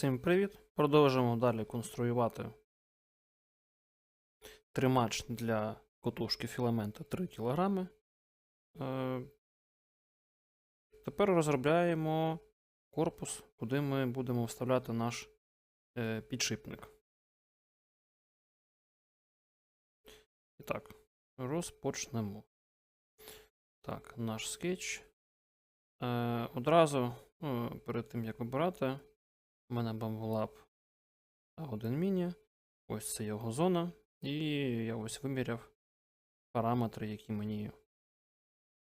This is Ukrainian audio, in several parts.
Всім привіт! Продовжуємо далі конструювати тримач для котушки філамента 3 кг. Е, Тепер розробляємо корпус, куди ми будемо вставляти наш е, підшипник. І так, розпочнемо. Так, наш скетч. Е, Одразу перед тим як обирати. У мене Bambulab A1 Mini. Ось це його зона. І я ось виміряв параметри, які мені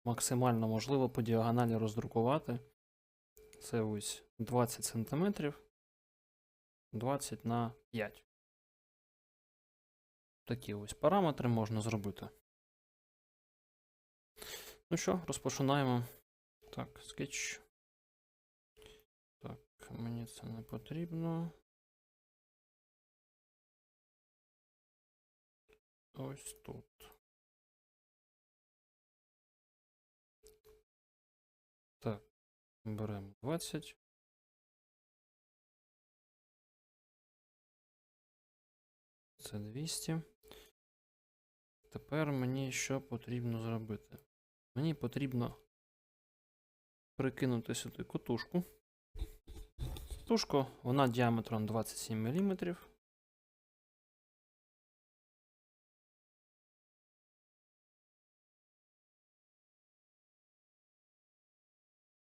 максимально можливо по діагоналі роздрукувати. Це ось 20 см 20 на 5. Такі ось параметри можна зробити. Ну що, розпочинаємо. Так, скетч. Мені це не потрібно. Ось тут. Так, беремо 20. Це 200. Тепер мені що потрібно зробити? Мені потрібно прикинути сюди котушку. Тушку, вона діаметром 27 мм.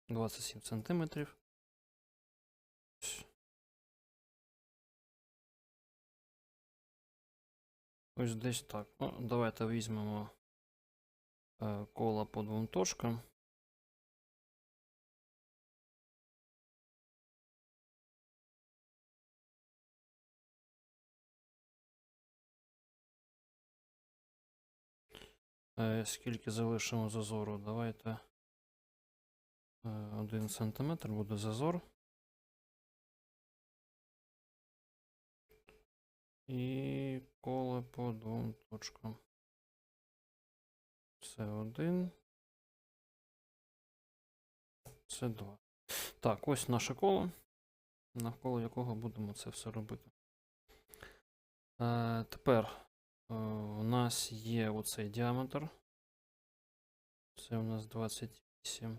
Двадцять сім сантиметрів. Ось десь так. Ну, давайте візьмемо е, коло по двом точкам. Скільки залишимо зазору? Давайте 1 см буде зазор. І коло по двом точкам. Це один. Це два. Так, ось наше коло, навколо якого будемо це все робити. Е, тепер у нас є оцей діаметр. Це у нас 28.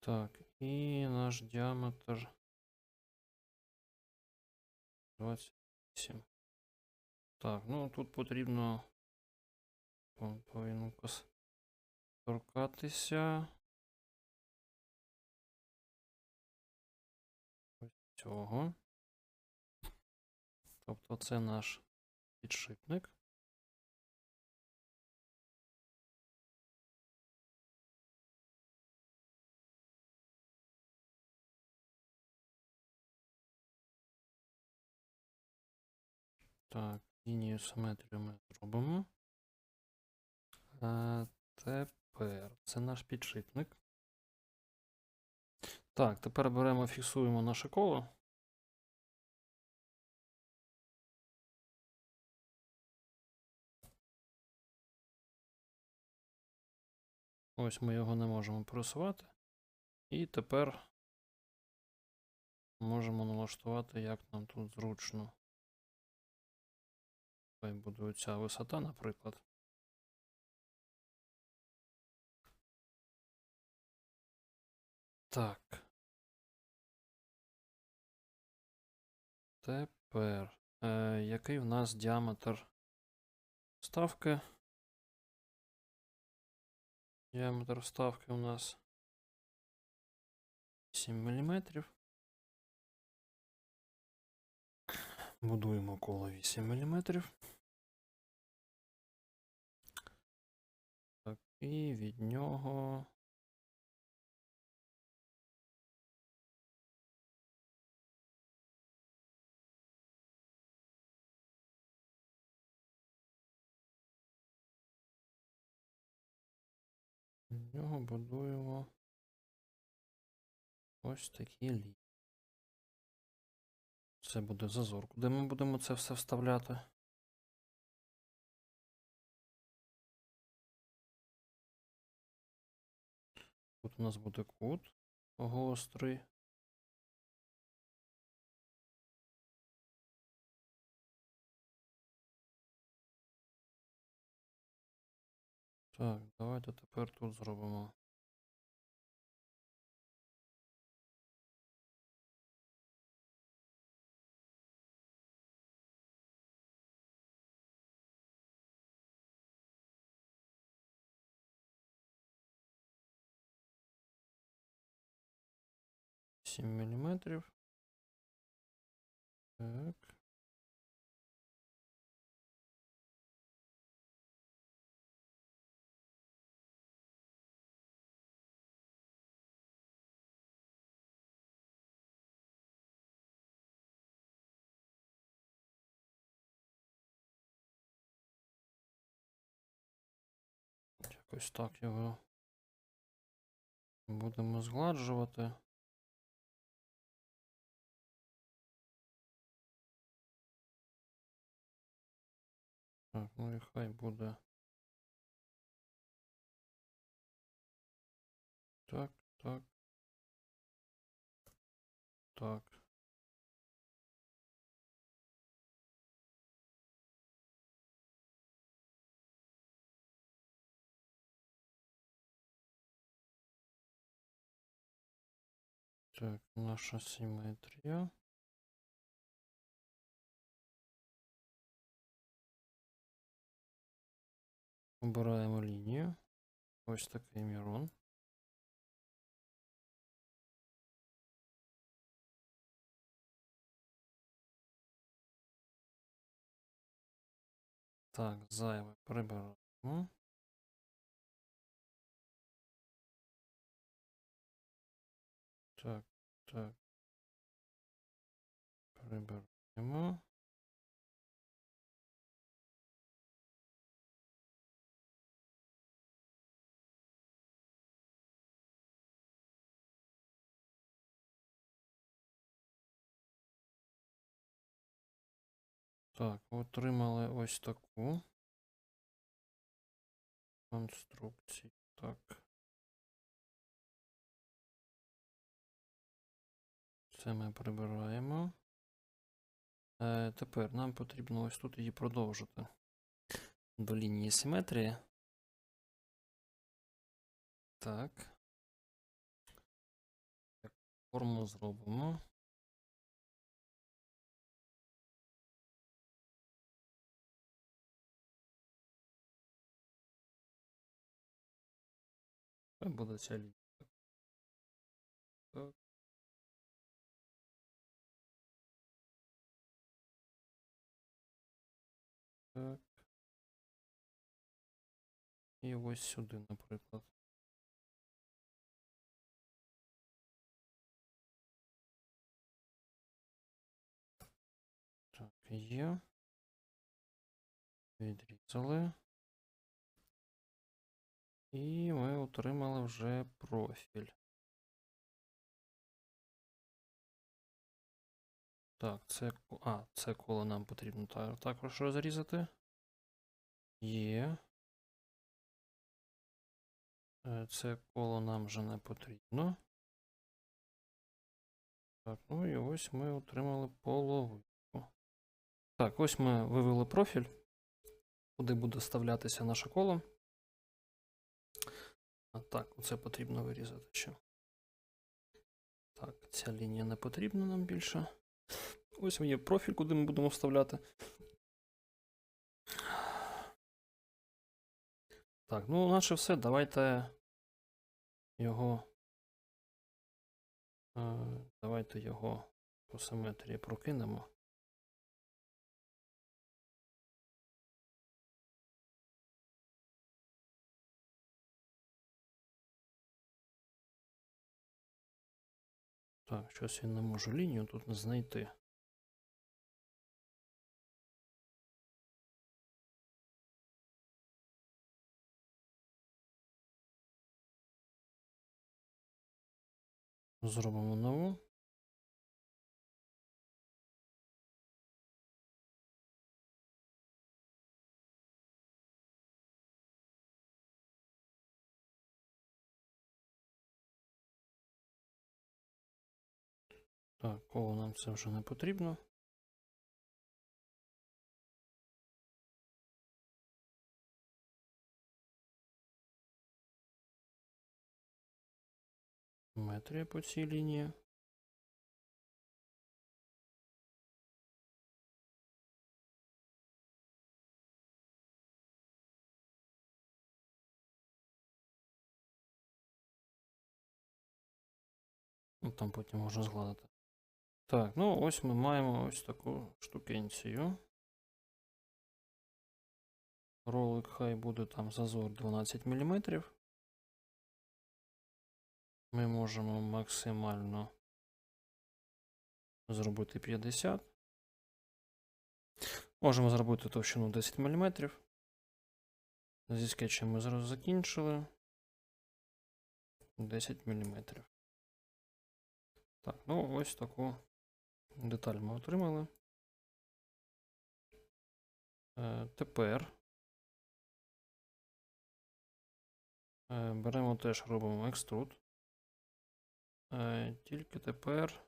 Так, і наш діаметр 28. Так, ну тут потрібно по- повинен торкатися. Ось цього. Тобто це наш підшипник. Так, лінію симетрію ми зробимо. А, тепер це наш підшипник. Так, тепер беремо, фіксуємо наше коло. Ось ми його не можемо просувати. І тепер можемо налаштувати, як нам тут зручно. Хай буде висота, наприклад. Так. Тепер. Е, який в нас діаметр вставки? Діаметр вставки у нас 7 мм. Будуємо коло 8 мм. І від нього З нього будуємо ось такі лінії. Це буде зазор. Куди ми будемо це все вставляти? Тут у нас буде кут гострий. Так, давайте тепер тут зробимо. Сім міліметрів. Так. Якось так його будемо згладжувати. Так, ну і хай буде. Так, так. Так. Так, наша симметрія. Обираємо лінію. Ось такий мірон. Так, зайве прибираємо. Так, так. Прибираємо. Так, отримали ось таку конструкцію. Так. Це ми прибираємо. Е, тепер нам потрібно ось тут її продовжити до лінії симетрії. Так. Форму зробимо. Це буде лінія. Так. Так. І ось сюди, наприклад. Так, є. Відрізали. І ми отримали вже профіль. Так, це, а, це коло нам потрібно також розрізати. Є. Е, Це коло нам вже не потрібно. Так, ну і ось ми отримали половинку. Так, ось ми вивели профіль, куди буде вставлятися наше коло. А так, оце потрібно вирізати ще. Так, ця лінія не потрібна нам більше. Ось є профіль, куди ми будемо вставляти. Так, ну наше все. Давайте його. е, Давайте його по симетрії прокинемо. Так, щось я не можу лінію тут не знайти. Зробимо нову. Так, коло нам це вже не потрібно. Метрія по цій лінії. Ну, Там потім можна згладити. Так, ну ось ми маємо ось таку штукенцію. Ролик хай буде там зазор 12 мм. Ми можемо максимально зробити 50. Можемо зробити товщину 10 мм. Зі скетчем ми зараз закінчили. 10 мм. Так, ну ось таку деталь ми отримали. Е, тепер е, беремо теж робимо екструд. Е, тільки тепер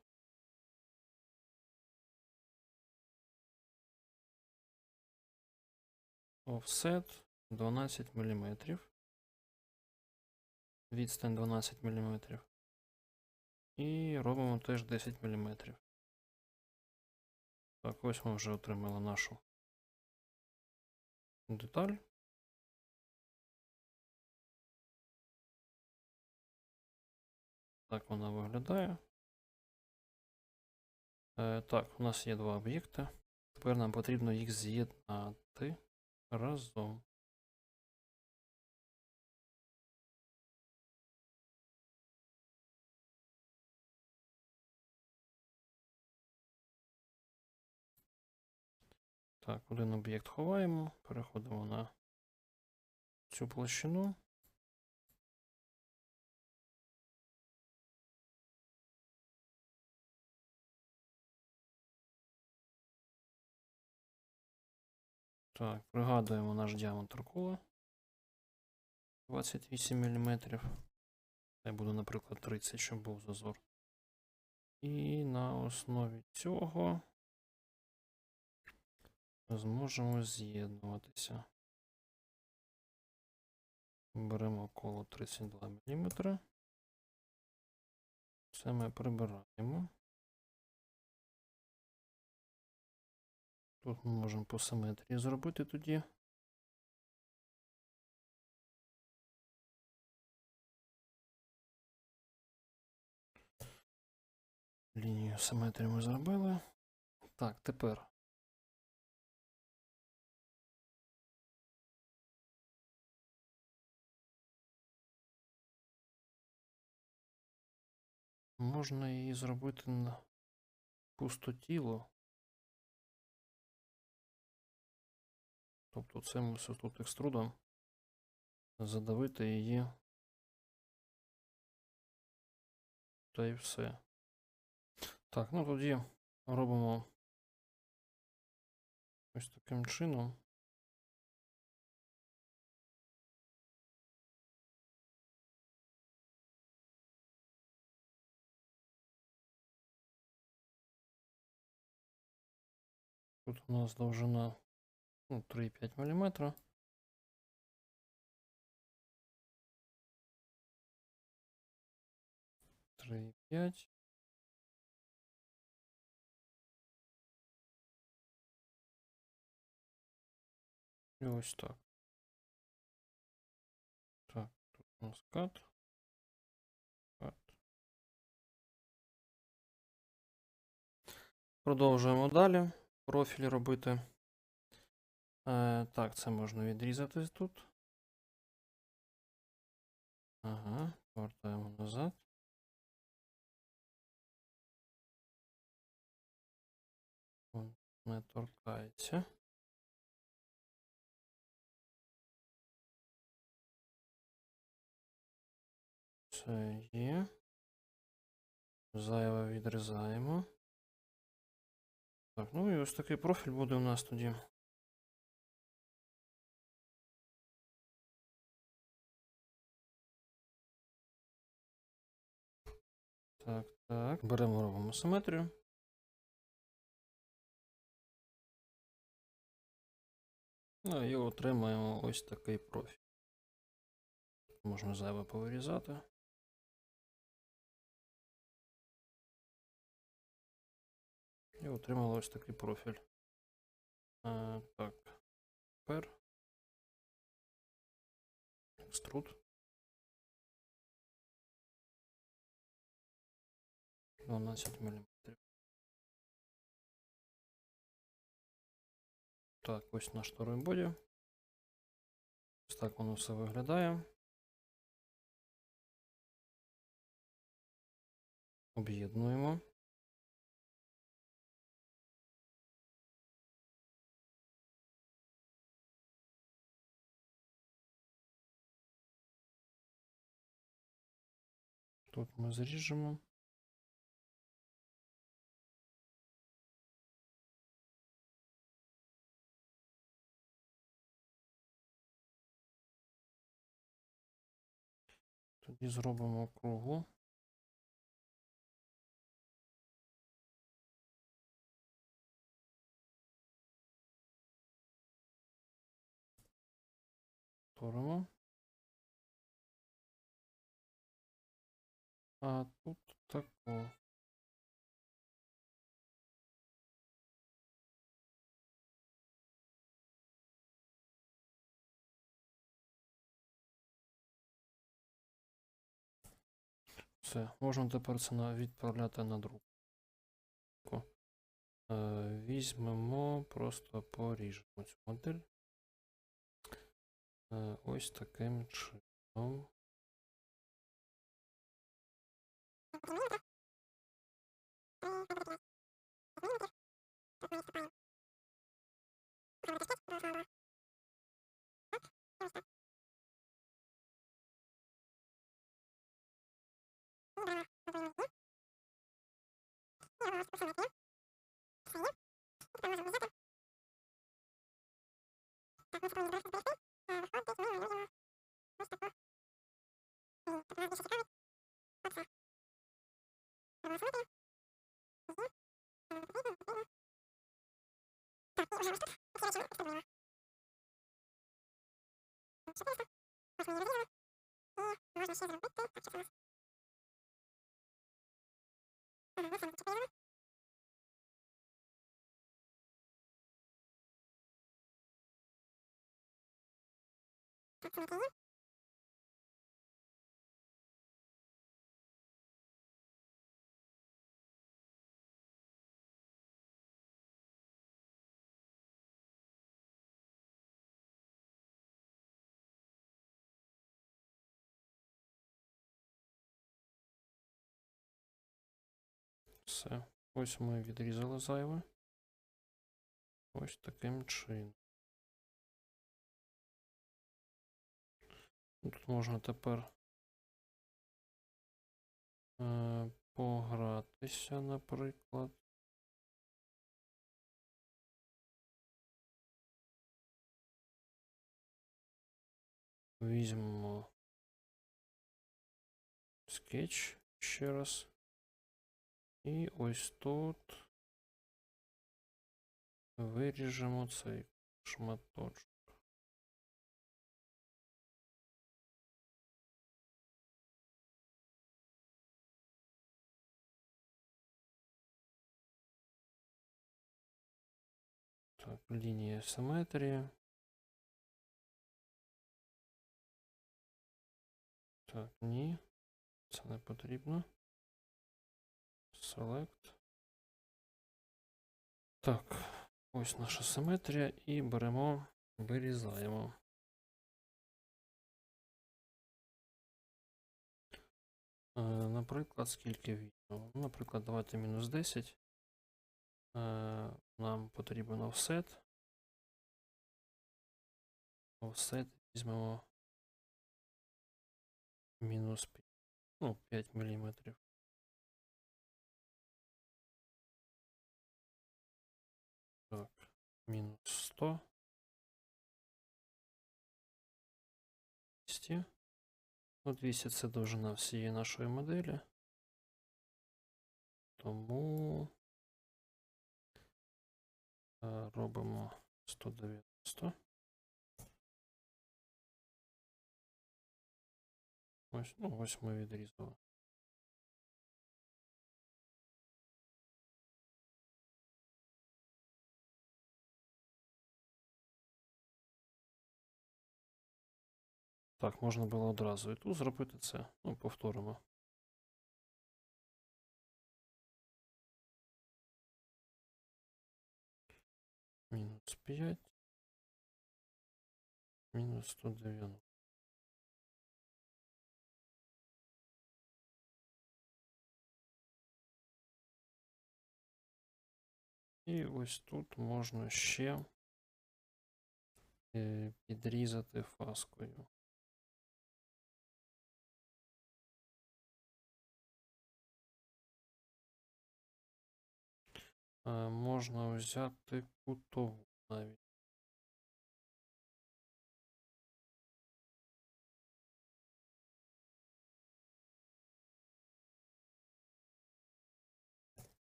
офсет 12 мм. Відстань 12 мм. І робимо теж 10 мм. Так, ось ми вже отримали нашу деталь. Так вона виглядає. Е, так, у нас є два об'єкти. Тепер нам потрібно їх з'єднати разом. Так, один об'єкт ховаємо, переходимо на цю площину. Так, пригадуємо наш діаметр кола 28 мм. Це буде, наприклад, 30, щоб був зазор. І на основі цього зможемо з'єднуватися. Беремо коло 32 мм. Це ми прибираємо. Тут ми можемо по симетрії зробити тоді. Лінію симетрії ми зробили. Так, тепер. Можна її зробити на пустотіло. Тобто цим ось тут екструдом задавити її. Та й все. Так, ну тоді робимо ось таким чином. Тут у нас довжина ну, 3,5 мм. Три п'ять. І ось так. Так, тут у нас кат. Кат. Продовжуємо далі. Профіль робити. Е, так, це можна відрізати тут. Ага, повертаємо назад. Не торкається. Це є. Зайве відрізаємо. Так, ну і ось такий профіль буде у нас тоді. Так, так. Беремо робимо симетрію. Ну і отримаємо ось такий профіль. Можна зайве повирізати. І отримали ось такий профіль. А, так. Тепер. Екструд. 12 мм. Так, ось наш второй боді. Ось так воно все виглядає. Об'єднуємо. Тут ми зріжемо. Тоді зробимо кругу. Повторимо. А тут тако. Все, можна тепер це відправляти на друк. Е, Візьмемо, просто поріжемо цю модель. Е, Ось таким чином. Gracias. partito usa lo stack, e chi riceve questa prima. Non c'è testa, ma smiglio di nuovo. Io, non ho smesso di rompette, faccio fast. Non lo so, Все. Ось ми відрізали зайве. Ось таким чином. Тут можна тепер е, погратися, наприклад. Візьмемо скетч ще раз. І ось тут виріжемо цей шматочок. Так, лінія симетрії. Так, ні. Це не потрібно. Select. Так, ось наша симетрія і беремо, вирізаємо. Е, Наприклад, скільки? Ну, Наприклад, давайте мінус 10. Е, Нам потрібен офсет. Офсет візьмемо мінус 5, ну, 5 мм. Мінус 100. 200. Ну, 200 це довжина всієї нашої моделі. Тому е, робимо 190. Ось, ну, ось ми відрізали. Так, можна було одразу і тут зробити це. Ну, повторимо. Мінус 5. Мінус 190. І ось тут можна ще е, підрізати фаскою. Можна взяти кутову навіть.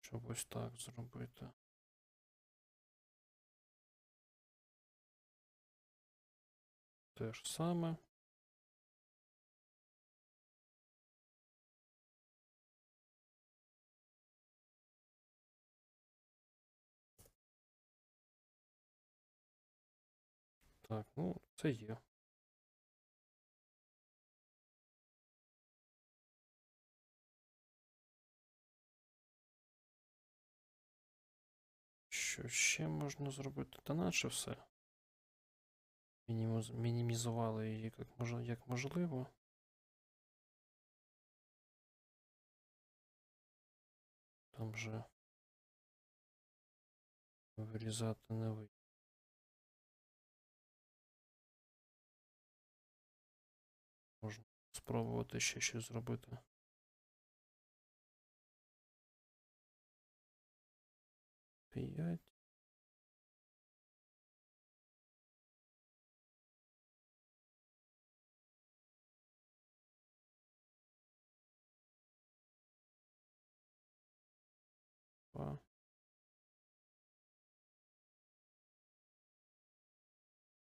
Щоб ось так зробити. Те ж саме. Так, ну, це є. Що ще можна зробити? Та наче все. Мініміз- Мінімізували її як, мож... як можливо. Там же вирізати не вийде. Спробувати ще щось зробити. П'ять.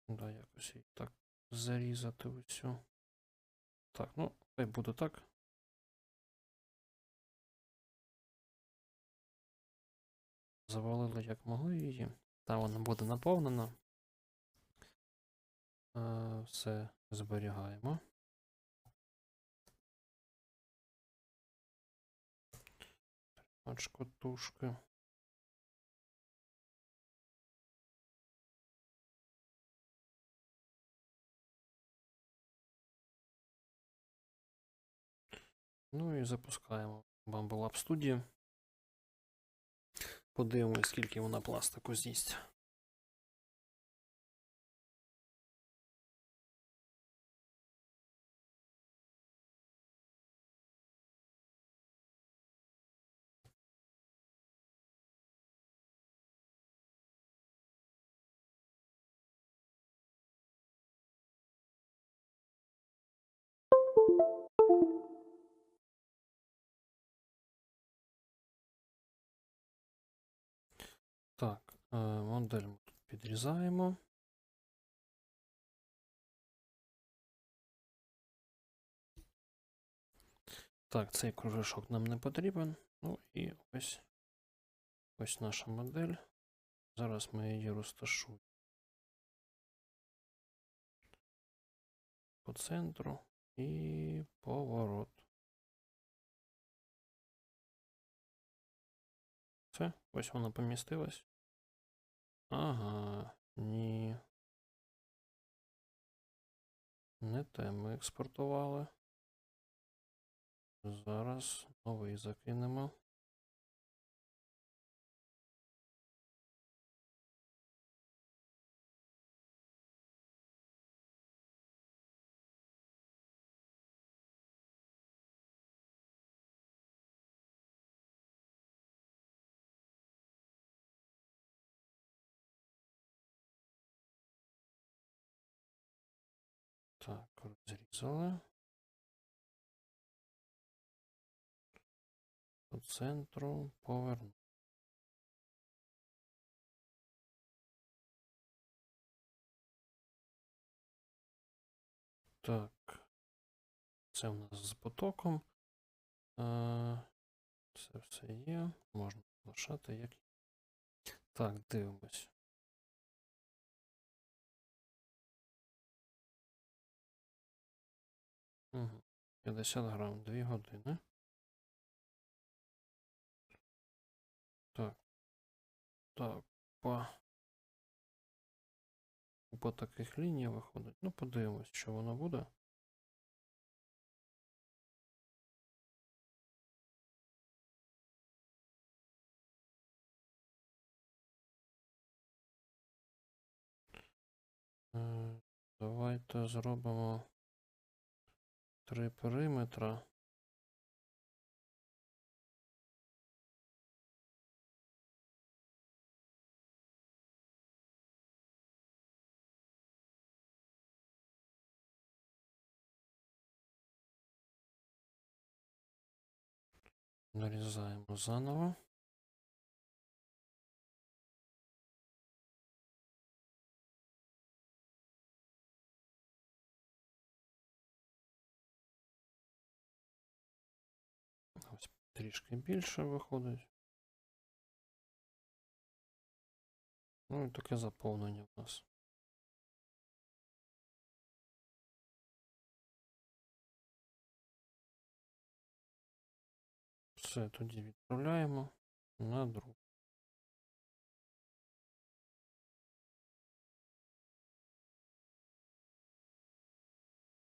Да, якось її так зарізати оцю. Так, ну, хай буде так. Завалили як могли її. Там вона буде наповнена. Е, Все зберігаємо. Очко тушки. Ну і запускаємо Bumble Lab Studio. Подивимось, скільки вона пластику з'їсть. Так, е, модель ми тут підрізаємо. Так, цей кружечок нам не потрібен. Ну і ось ось наша модель. Зараз ми її розташуємо по центру і поворот. Все, ось вона помістилась. Ага, ні. Не те ми експортували. Зараз новий закинемо. Розрізали. До центру поверну. Так. Це у нас з потоком. Е, Це все є. Можна залишати як. Так, дивимось. Угу. 50 грам, 2 години. Так. Так, по, по таких лініях виходить. Ну, подивимось, що воно буде. Е, Давайте зробимо три периметра. Нарізаємо заново. Трішки більше виходить. Ну і таке заповнення у нас. Все, тоді відправляємо на друк.